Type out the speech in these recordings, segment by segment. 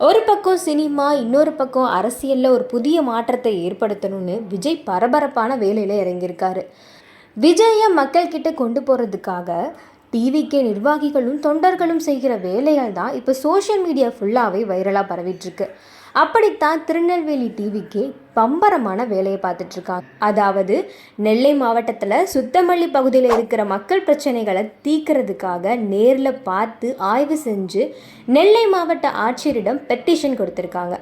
ஒரு பக்கம் சினிமா இன்னொரு பக்கம் அரசியலில் ஒரு புதிய மாற்றத்தை ஏற்படுத்தணும்னு விஜய் பரபரப்பான வேலையில் இறங்கியிருக்காரு. விஜயை மக்கள்கிட்ட கொண்டு போகிறதுக்காக டிவிகே நிர்வாகிகளும் தொண்டர்களும் செய்கிற வேலைகள் தான் இப்போ சோஷியல் மீடியா ஃபுல்லாகவே வைரலாக பரவிட்டுருக்கு அப்படித்தான் திருநெல்வேலி டிவிக்கு பம்பரமான வேலையை பார்த்துட்டு இருக்காங்க. அதாவது நெல்லை மாவட்டத்தில் சுத்தமல்லி பகுதியில் இருக்கிற மக்கள் பிரச்சனைகளை தீக்கிறதுக்காக நேரில் பார்த்து ஆய்வு செஞ்சு நெல்லை மாவட்ட ஆட்சியரிடம் பெட்டிஷன் கொடுத்துருக்காங்க.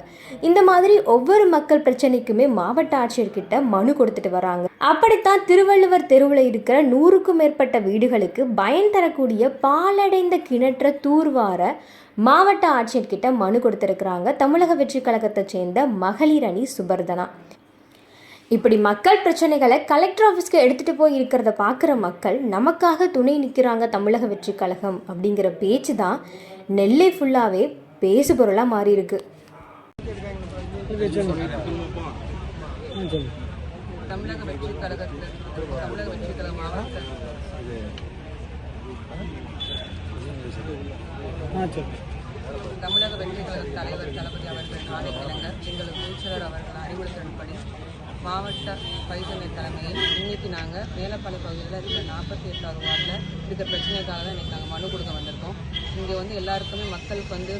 இந்த மாதிரி ஒவ்வொரு மக்கள் பிரச்சனைக்குமே மாவட்ட ஆட்சியர்கிட்ட மனு கொடுத்துட்டு வராங்க. அப்படித்தான் திருவள்ளுவர் தெருவில் இருக்கிற நூறுக்கும் மேற்பட்ட வீடுகளுக்கு பயன் தரக்கூடிய பாலடைந்த கிணற்ற தூர்வார மாவட்ட ஆட்சியர்கிட்ட மனு கொடுத்துருக்குறாங்க. தமிழக வெற்றி கழகத்தை சேர்ந்த மகளிர் அணி சுபர்தனா. இப்படி மக்கள் பிரச்சனைகளை கலெக்டர் ஆஃபீஸ்க்கு எடுத்துகிட்டு போய் இருக்கிறத பார்க்குற மக்கள் நமக்காக துணை நிற்கிறாங்க தமிழக வெற்றி கழகம் அப்படிங்கிற பேச்சு தான் நெல்லை ஃபுல்லாகவே பேசு பொருளாக மாறி இருக்கு தமிழக வெற்றி கழகத்தில் தமிழக வெற்றி கழக மாவட்ட தமிழக வெற்றி கழக தலைவர் தளபதி அவர்கள் நாளை கிழங்க எங்களுக்கு பொதுச்செயலர் அவர்கள் அறிவுறுத்தலின்படி மாவட்ட பைசனை தலைமையில் இன்னைக்கு நாங்கள் மேலப்பாளைய பகுதியில் இருக்கிற நாற்பத்தி எட்டாவது வார்டில் இருக்கிற பிரச்சனைக்காக தான் இன்னைக்கு நாங்கள் மனு கொடுக்க வந்திருக்கோம். இங்கே வந்து எல்லாருக்குமே மக்களுக்கு வந்து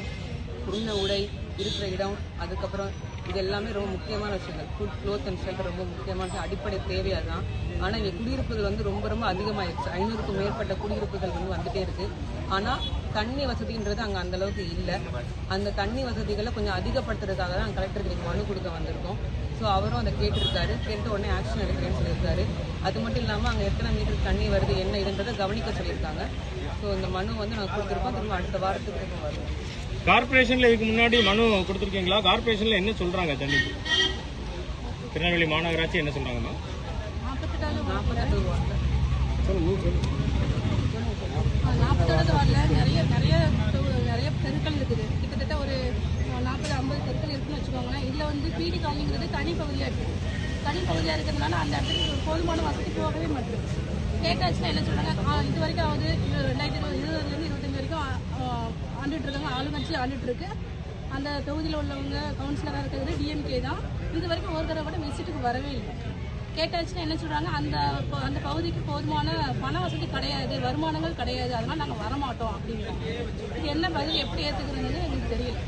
உண்ண உடை இருக்கிற இடம் அதுக்கப்புறம் இது எல்லாமே ரொம்ப முக்கியமான விஷயங்கள். ஃபுட் க்ளோத் அண்ட் ஷெல்டர் ரொம்ப முக்கியமான அடிப்படை தேவையாக தான் ஆனால் இங்கே குடியிருப்புகள் வந்து ரொம்ப ரொம்ப அதிகமாகிடுச்சு ஐநூறுக்கும் மேற்பட்ட குடியிருப்புகள் வந்து வந்துட்டே இருக்கு. ஆனால் தண்ணி வசதின்றது அங்கே அந்த அளவுக்கு இல்லை. அந்த தண்ணி வசதிகளை கொஞ்சம் அதிகப்படுத்துறதுக்காக தான் கலெக்டருக்கு இன்னைக்கு மனு கொடுக்க வந்திருக்கோம். ஸோ அவரும் அதை கேட்டிருக்காரு. கேட்டு உடனே ஆக்ஷன் எடுக்கிறேன்னு சொல்லியிருக்காரு. அது மட்டும் இல்லாமல் அங்கே எத்தனை மீட்டர் தண்ணி வருது என்ன இதுன்றதை கவனிக்க சொல்லியிருக்காங்க. ஸோ இந்த மனு வந்து நாங்கள் கொடுத்துருக்கோம். திரும்ப அடுத்த வாரத்துக்கு வரும் கார்பரேஷன்ல இதுக்கு முன்னாடி மனு கொடுத்துருக்கீங்களா? கார்பரேஷன்ல என்ன சொல்றாங்க தண்ணிக்கு? திருநெல்வேலி மாநகராட்சி என்ன சொல்றாங்கம்மா நாற்பத்தெட்டு வார்டு நாற்பதாவது வார்டில் நிறைய நிறைய நிறைய தெருக்கள் இருக்குது. கிட்டத்தட்ட ஒரு நாற்பது ஐம்பது தெருக்கள் இருக்குன்னு வச்சுக்கோங்களேன். இதில் வந்து பீடி காலனிங்கிறது தனி பகுதியாக இருக்குது தனி பகுதியாக இருக்கிறதுனால அந்த இடத்துக்கு ஒரு போதுமான வசதி போகவே மாட்டேங்குது. கேட்டாச்சுன்னா என்ன சொல்கிறாங்க இது வரைக்கும் ஆகுது. இது ரெண்டாயிரத்தி இருபது இருபதுலேருந்து ஆண்டுட்டு இருக்காங்க ஆளுங்கட்சி ஆண்டுட்டு இருக்கு அந்த தொகுதியில் உள்ளவங்க கவுன்சிலராக இருக்கிறது டிஎம்கே தான். இது வரைக்கும் ஒரு தடவை கூட விசிட்டுக்கு வரவே இல்லை. கேட்டாச்சுன்னா என்ன சொல்கிறாங்க அந்த அந்த பகுதிக்கு போதுமான பண வசதி கிடையாது வருமானங்கள் கிடையாது. அதனால் நாங்கள் வரமாட்டோம் அப்படிங்கிறாங்க. இது என்ன பதில் எப்படி ஏற்றுக்கிறது எங்களுக்கு தெரியல.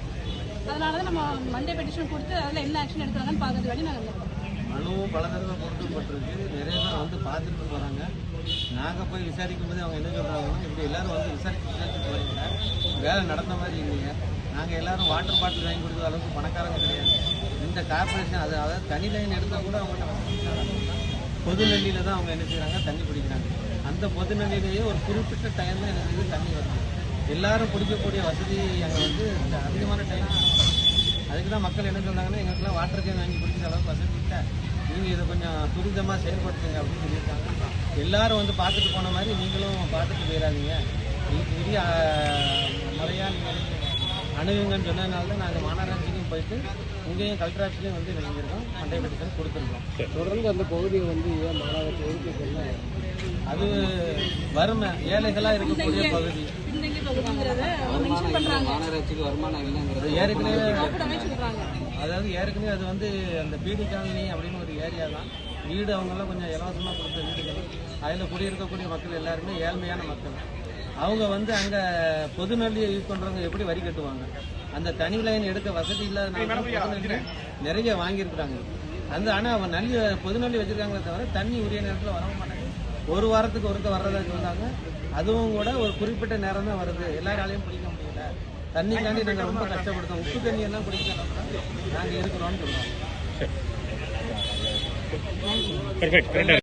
அதனால தான் நம்ம மண்டே பெட்டிஷன் கொடுத்து அதில் என்ன ஆக்ஷன் எடுக்கிறாங்கன்னு பார்க்கறது வேண்டி நாங்கள் மனுவும் பல தடவை கொடுக்கப்பட்டிருக்கு. நிறைய பேர் வந்து பார்த்துட்டு போகிறாங்க நாங்கள் போய் விசாரிக்கும் போது அவங்க என்ன சொல்கிறாங்கன்னா இப்படி எல்லோரும் வந்து விசாரிச்சு விசாரிச்சு போகிறீங்க வேலை நடந்த மாதிரி இல்லைங்க. நாங்கள் எல்லாரும் வாட்டர் பாட்டில் வாங்கி கொடுக்குற அளவுக்கு பணக்காரங்க கிடையாது. இந்த கார்பரேஷன் அது அதாவது தனி லைன் எடுத்தால் கூட அவங்கள்ட்ட பொது நெல்லியில் தான் அவங்க என்ன செய்கிறாங்க தண்ணி பிடிக்கிறாங்க அந்த பொது நெல்லிலேயே ஒரு குறிப்பிட்ட டைம் தான் எனக்கு இது தண்ணி வருது. எல்லாரும் பிடிக்கக்கூடிய வசதி அங்கே வந்து அதிகமான டைம் அதுக்கு தான் மக்கள் என்ன சொன்னாங்கன்னா எங்களுக்குலாம் வாட்டர் கேன் வாங்கி குடிக்கிற அளவுக்கு வசதி இல்லை நீங்கள் இதை கொஞ்சம் துரிதமாக செயல்படுத்துங்க அப்படின்னு சொல்லியிருக்காங்க. எல்லாரும் வந்து பார்த்துட்டு போன மாதிரி நீங்களும் பார்த்துட்டு போயிடாதீங்க. நீங்க பெரிய முறையாக நீங்கள் அணுகுங்கன்னு சொன்னதுனால தான் நாங்கள் மாநகராட்சிக்கும் போயிட்டு இங்கேயும் கலெக்டர் ஆஃபீஸ்லையும் வந்து வாங்கியிருக்கோம் மண்டை பெட்டிஷன் கொடுத்துருக்கோம். தொடர்ந்து அந்த பகுதியை வந்து ஏன் மாநகராட்சி ஒதுக்கி அது வறுமை ஏழைகளாக இருக்கக்கூடிய பகுதி. மாநகராட்சிக்கு வருமானம் இல்லைங்கிறது ஏற்கனவே அதாவது ஏற்கனவே அது வந்து அந்த பீடி காலனி அப்படின்னு ஒரு ஏரியா தான். வீடு அவங்கெல்லாம் கொஞ்சம் இலவசமாக கொடுத்த வீடுகள் அதில் குடியிருக்கக்கூடிய மக்கள் எல்லாருமே ஏழ்மையான மக்கள். அவங்க வந்து அங்கே பொது நள்ளியை யூஸ் பண்ணுறவங்க எப்படி வரி கட்டுவாங்க? அந்த தனி லைன் எடுக்க வசதி நள்ளி நிறைய வாங்கியிருக்கிறாங்க. அந்த ஆனால் அவன் நல்லி பொது நள்ளி வச்சிருக்காங்களே தவிர தண்ணி உரிய நேரத்தில் வரவும் மாட்டாங்க. ஒரு வாரத்துக்கு ஒருக்க வர்றதா சொன்னாங்க அதுவும் கூட ஒரு குறிப்பிட்ட நேரம் தான் வருது. எல்லாராலையும் பிடிக்க முடியல. தண்ணிக்காண்டி நாங்கள் ரொம்ப கஷ்டப்படுத்தோம் உப்பு தண்ணி எல்லாம் குடிக்கலாம் நாங்கள் இருக்கிறோம்னு கரெக்டா